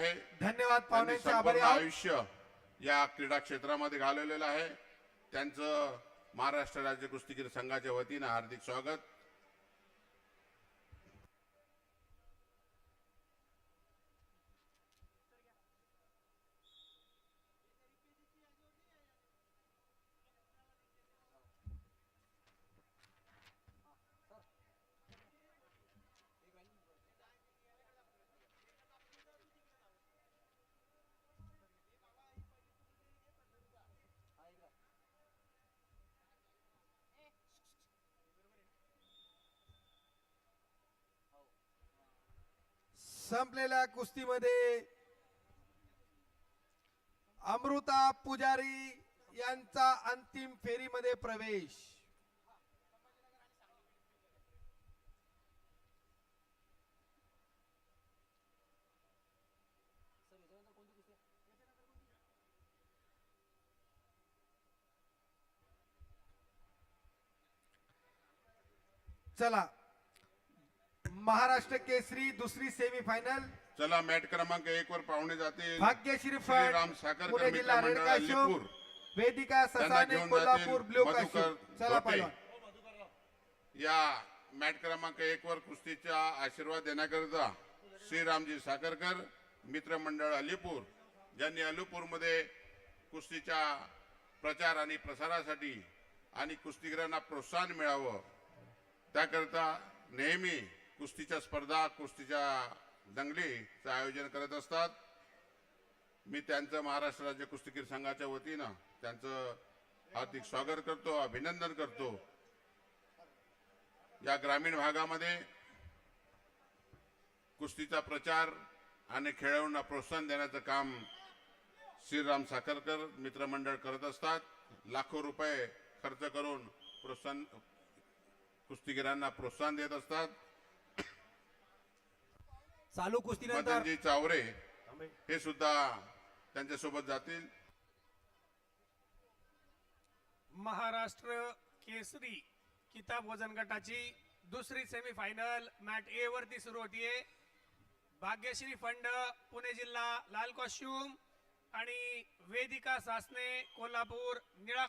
आहे. धन्यवाद त्यांनी पाहुण्यांचे आभारी संपूर्ण आहोत. आयुष्य या क्रीडा क्षेत्रामध्ये घालवलेलं आहे. त्यांचं महाराष्ट्र राज्य कुस्तीगीर संघाच्या वतीनं हार्दिक स्वागत. संपलेल्या कुस्तीमध्ये अमृता पुजारी यांचा अंतिम फेरीमध्ये प्रवेश. चला महाराष्ट्र केसरी दुसरी सेमी फायनल चला मॅट क्रमांक एक वर पाहुणे जातील. भाग्यश्री श्रीराम फड साखरकर पुणे जिल्हा मंडळ अलीपूर. वेदिका त्यांना ससाने घेऊन कोल्हापूर जातील ब्ल्यू मधुकर काशू चला धोटे. पहिलवान या मॅट क्रमांक एक वर कुस्तीचा आशीर्वाद देण्याकरिता श्रीरामजी साखरकर मित्रमंडळ अलीपूर ज्यांनी अलीपूरमध्ये कुस्तीच्या प्रचार आणि प्रसारासाठी आणि कुस्तीगिरांना प्रोत्साहन मिळावं. त्याकरता नेहमी कुस्तीच्या स्पर्धा कुस्तीच्या दंगलीचं आयोजन करत असतात. मी त्यांचं महाराष्ट्र राज्य कुस्तीगीर संघाच्या वतीनं त्यांचं हार्दिक स्वागत करतो अभिनंदन करतो. या ग्रामीण भागामध्ये कुस्तीचा प्रचार आणि खेळाडूंना प्रोत्साहन देण्याचं काम श्रीराम साखरकर मित्रमंडळ करत असतात. लाखो रुपये खर्च करून प्रोत्साहन कुस्तीगिरांना प्रोत्साहन देत असतात. चालू कुस्तीनंतर मदनजी चावरे हे सुद्धा त्यांच्यासोबत जातील. महाराष्ट्र केसरी किताब वजन गटाची दुसरी सेमीफायनल मॅट ए वरती सुरू होतीये. भाग्यश्री फंड पुणे जिल्हा लाल कॉस्ट्यूम आणि वेदिका सासने कोल्हापूर निळा